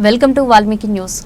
Welcome to Valmiki news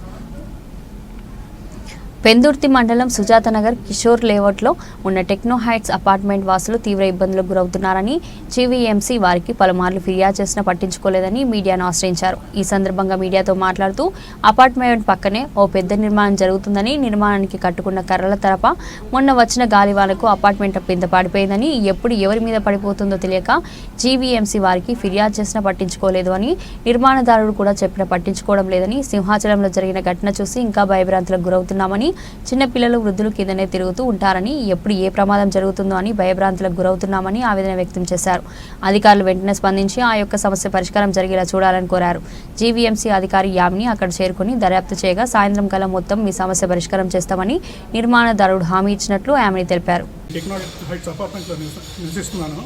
Pendurthi మండలం సుజాతనగర్ కిషోర్ లేఅవుట్లో ఉన్న టెక్నో హైట్స్ అపార్ట్మెంట్ వాసులు తీవ్ర ఇబ్బందులకు గురవుతున్నారని జీవీఎంసీ వారికి పలుమార్లు ఫిర్యాదు చేసినా పట్టించుకోలేదని మీడియాను ఆశ్రయించారు. ఈ సందర్భంగా మీడియాతో మాట్లాడుతూ అపార్ట్మెంట్ పక్కనే ఓ పెద్ద నిర్మాణం జరుగుతుందని నిర్మాణానికి కట్టుకున్న కర్రల తరప మొన్న వచ్చిన గాలివానకు అపార్ట్మెంట్ కింద పడిపోయిందని ఎప్పుడు ఎవరి మీద పడిపోతుందో తెలియక జీవీఎంసీ వారికి ఫిర్యాదు చేసినా పట్టించుకోలేదు అని నిర్మాణదారుడు కూడా చెప్పిన పట్టించుకోవడం లేదని సింహాచలంలో జరిగిన ఘటన చూసి ఇంకా భయభ్రాంతులకు గురవుతున్నామని చిన్నపిల్లలు వృద్ధులు కిందనే తిరుగుతూ ఉంటారని ఎప్పుడు ఏ ప్రమాదం జరుగుతుందో అని భయభ్రాంతులకు గురవుతున్నామని ఆవేదన వ్యక్తం చేశారు. అధికారులు వెంటనే స్పందించి ఆ యొక్క సమస్య పరిష్కారం జరిగేలా చూడాలని కోరారు. జీవీఎంసీ అధికారి యామిని అక్కడ చేరుకుని దర్యాప్తు చేయగా సాయంత్రం కల్లా మొత్తం మీ సమస్య పరిష్కారం చేస్తామని నిర్మాణదారుడు హామీ ఇచ్చినట్లు యామిని తెలిపారు. టెక్నాలజీ హైట్స్ అపార్ట్మెంట్లో నివసిస్తున్నాను.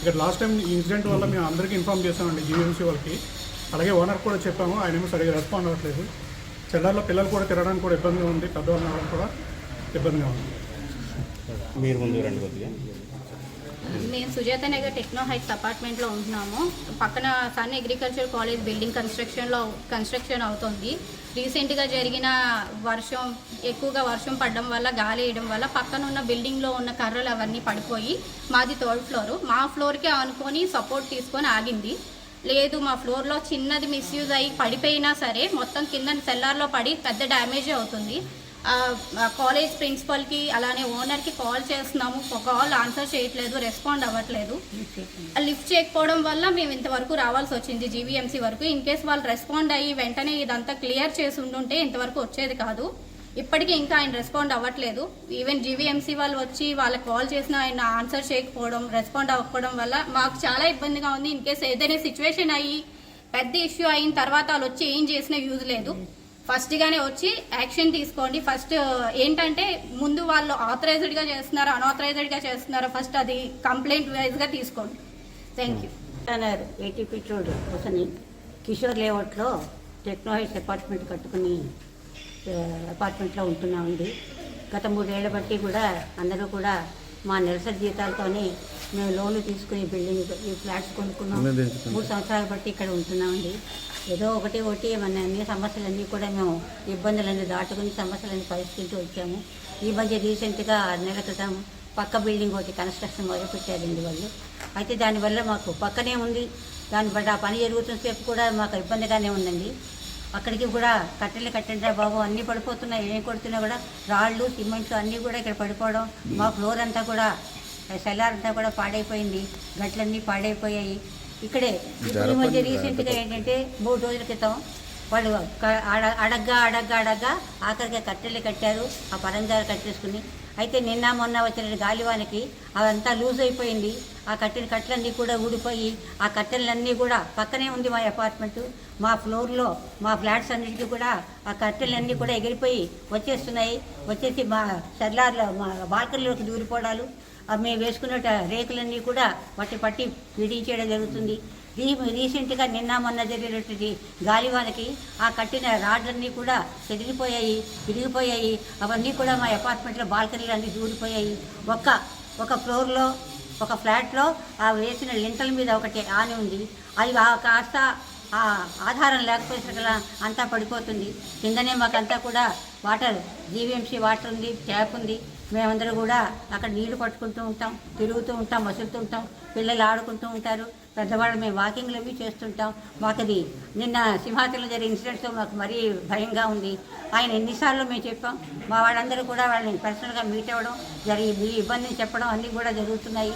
ఇక్కడ లాస్ట్ టైం ఈ ఇన్సిడెంట్ వల్ల మేము అందరికీ ఇన్ఫామ్ చేశామండి జీవీఎంసీ వాళ్ళకి. అలాగే ఓనర్ కూడా చెప్పాము ఆయన ఏమో సరిగ్గా రెస్పాండ్ అవ్వట్లేదు. చెల్లార్లో పిల్లలు కూడా తిరగడానికి కూడా ఇబ్బందిగా ఉంది పెద్దవాళ్ళు రావడం కూడా ఇబ్బందిగా ఉంది. మీరు ముందు రండి కొద్దిగా. మేము సుజాత నగర్ టెక్నో హైట్స్ అపార్ట్మెంట్లో ఉంటున్నాము. పక్కన సన్ అగ్రికల్చర్ కాలేజ్ బిల్డింగ్ కన్స్ట్రక్షన్లో కన్స్ట్రక్షన్ అవుతుంది. రీసెంట్గా జరిగిన వర్షం ఎక్కువగా వర్షం పడడం వల్ల గాలి వేయడం వల్ల పక్కన ఉన్న బిల్డింగ్లో ఉన్న కర్రలు అవన్నీ పడిపోయి మాది థర్డ్ ఫ్లోర్. మా ఫ్లోర్కి ఆనుకొని సపోర్ట్ తీసుకొని ఆగింది. లేదు మా ఫ్లోర్లో చిన్నది మిస్యూజ్ అయ్యి పడిపోయినా సరే మొత్తం కింద సెల్లార్లో పడి పెద్ద డ్యామేజ్ అవుతుంది. కాలేజ్ ప్రిన్సిపల్కి అలానే ఓనర్కి కాల్ చేస్తున్నాము. కాల్ ఆన్సర్ చేయట్లేదు రెస్పాండ్ అవ్వట్లేదు. లిఫ్ట్ చేయకపోవడం వల్ల మేము ఇంతవరకు రావాల్సి వచ్చింది జీవీఎంసీ వరకు. ఇన్ కేస్ వాళ్ళు రెస్పాండ్ అయ్యి వెంటనే ఇదంతా క్లియర్ చేసి ఉండుంటే ఇంతవరకు వచ్చేది కాదు. ఇప్పటికీ ఇంకా ఆయన రెస్పాండ్ అవ్వట్లేదు. ఈవెన్ జీవీఎంసీ వాళ్ళు వచ్చి వాళ్ళకి కాల్ చేసిన ఆయన ఆన్సర్ చేయకపోవడం రెస్పాండ్ అవ్వకపోవడం వల్ల మాకు చాలా ఇబ్బందిగా ఉంది. ఇన్ కేస్ ఏదైనా సిచ్యువేషన్ అయ్యి పెద్ద ఇష్యూ అయిన తర్వాత వాళ్ళు వచ్చి ఏం చేసినా యూజ్ లేదు. ఫస్ట్ గానే వచ్చి యాక్షన్ తీసుకోండి. ఫస్ట్ ఏంటంటే ముందు వాళ్ళు ఆథరైజ్డ్గా చేస్తున్నారా అన్ఆథరైజ్డ్గా చేస్తున్నారా ఫస్ట్ అది కంప్లైంట్ వైజ్గా తీసుకోండి. థ్యాంక్ యూ అన్నారు ఏటీపీ చూడు కిషోర్ లేఅవుట్లో టెక్నాలజీ అపార్ట్మెంట్ కట్టుకుని అపార్ట్మెంట్లో ఉంటున్నామండి గత మూడేళ్ళ బట్టి కూడా అందరూ కూడా మా నెలసరి జీతాలతోనే మేము లోన్లు తీసుకుని బిల్డింగ్ ఈ ఫ్లాట్స్ కొనుక్కున్నాం. మూడు సంవత్సరాల బట్టి ఇక్కడ ఉంటున్నామండి ఏదో ఒకటి ఒకటి మన అన్ని సమస్యలన్నీ కూడా మేము ఇబ్బందులన్నీ దాటుకుని సమస్యలన్నీ పరిష్కరించి వచ్చాము. ఈ మధ్య రీసెంట్గా ఆరు నెలల క్రితం పక్క బిల్డింగ్ ఒకటి కన్స్ట్రక్షన్ మొదలుపెట్టారండి వాళ్ళు అయితే దానివల్ల మాకు పక్కనే ఉంది. దాన్ని బట్టి ఆ పని జరుగుతున్న సేపు కూడా మాకు ఇబ్బందిగానే ఉందండి. అక్కడికి కూడా కట్టెలు కట్టండి బాబు? అన్నీ పడిపోతున్నాయి. ఏం కొడుతున్నా కూడా? రాళ్ళు సిమెంట్లు అన్నీ కూడా ఇక్కడ పడిపోవడం. మా ఫ్లోర్ అంతా కూడా సెల్లార్ అంతా కూడా పాడైపోయింది. గట్లన్నీ పాడైపోయాయి. ఇక్కడే. ఇప్పుడు మధ్య రీసెంట్గా ఏంటంటే మూడు రోజుల క్రితం వాళ్ళు అడ- అడగ్గా అడగ్గా అడగ్గా ఆఖరిగా కట్టెలు కట్టారు ఆ పరంజాలు కట్టేసుకుని. అయితే నిన్న మొన్న వచ్చిన గాలివానికి అదంతా లూజ్ అయిపోయింది. ఆ కట్టిన కట్టెలన్నీ కూడా ఊడిపోయి ఆ కట్టెలన్నీ కూడా పక్కనే ఉంది మా అపార్ట్మెంట్. మా ఫ్లోర్లో మా ఫ్లాట్స్ అన్నిటికీ కూడా ఆ కట్టెలన్నీ కూడా ఎగిరిపోయి వచ్చేస్తున్నాయి. వచ్చేసి మా సెల్లార్లో మా బాల్కనీలోకి దూరిపోవడాలు. మేము వేసుకున్న రేకులన్నీ కూడా పట్టి పట్టి పీడించేయడం జరుగుతుంది. రీ రీసెంట్గా నిన్న మొన్న జరిగినటువంటి గాలివానకి ఆ కట్టిన రాడ్లన్నీ కూడా చెదిరిపోయాయి విరిగిపోయాయి. అవన్నీ కూడా మా అపార్ట్మెంట్లో బాల్కనీలు అన్నీ దూరిపోయాయి. ఒక్క ఒక ఫ్లోర్లో ఒక ఫ్లాట్లో ఆ వేసిన లింటల మీద ఒకటి ఆని ఉంది. అది ఆ కాస్త ఆ ఆధారం లేకపోతే అంతా పడిపోతుంది. కిందనే మాకంతా కూడా వాటర్ జీవీఎంసీ వాటర్ ఉంది ట్యాప్ ఉంది. మేమందరూ కూడా అక్కడ నీళ్ళు పట్టుకుంటూ ఉంటాం తిరుగుతూ ఉంటాం మసులుతూ ఉంటాం పిల్లలు ఆడుకుంటూ ఉంటారు. పెద్దవాళ్ళు మేము వాకింగ్లు అవి చేస్తుంటాం. మాకు అది నిన్న సింహాచలం జరిగిన ఇన్సిడెంట్తో మాకు మరీ భయంగా ఉంది. ఆయన ఎన్నిసార్లు మేము చెప్పాం. మా వాళ్ళందరూ కూడా వాళ్ళని పర్సనల్గా మీట్ అవ్వడం జరిగి మీ ఇబ్బందిని చెప్పడం అన్నీ కూడా జరుగుతున్నాయి.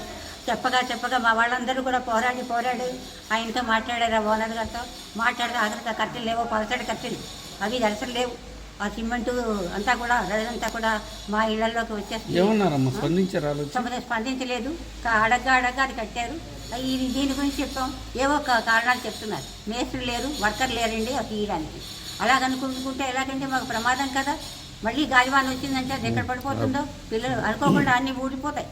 చెప్పగా చెప్పగా మా వాళ్ళందరూ కూడా పోరాడి పోరాడి ఆయనతో మాట్లాడారు ఆ ఓనర్ గారితో. మాట్లాడితే ఆఖరిగా కట్టెలు లేవో పలసటి కట్టెలు అవి దర్శనం లేవు. ఆ సిమెంటు అంతా కూడా రదంతా కూడా మా ఇళ్ళలోకి వచ్చేస్తుంది. ఏమన్నారమ్మా? స్పందించారా స్పందించలేదు. అడగ్గా అడగ్గా అది కట్టారు. ఇది దీని గురించి చెప్పాం ఏవో ఒక కారణాలు చెప్తున్నారు. మేస్త్రి లేరు వర్కర్ లేరండి అది తీయడానికి. అలాగనుకుంటుంటే ఎలాగంటే మాకు ప్రమాదం కదా. మళ్ళీ గాలివాన వచ్చిందంటే అది ఎక్కడ పడిపోతుందో? పిల్లలు అనుకోకుండా అన్నీ ఊడిపోతాయి.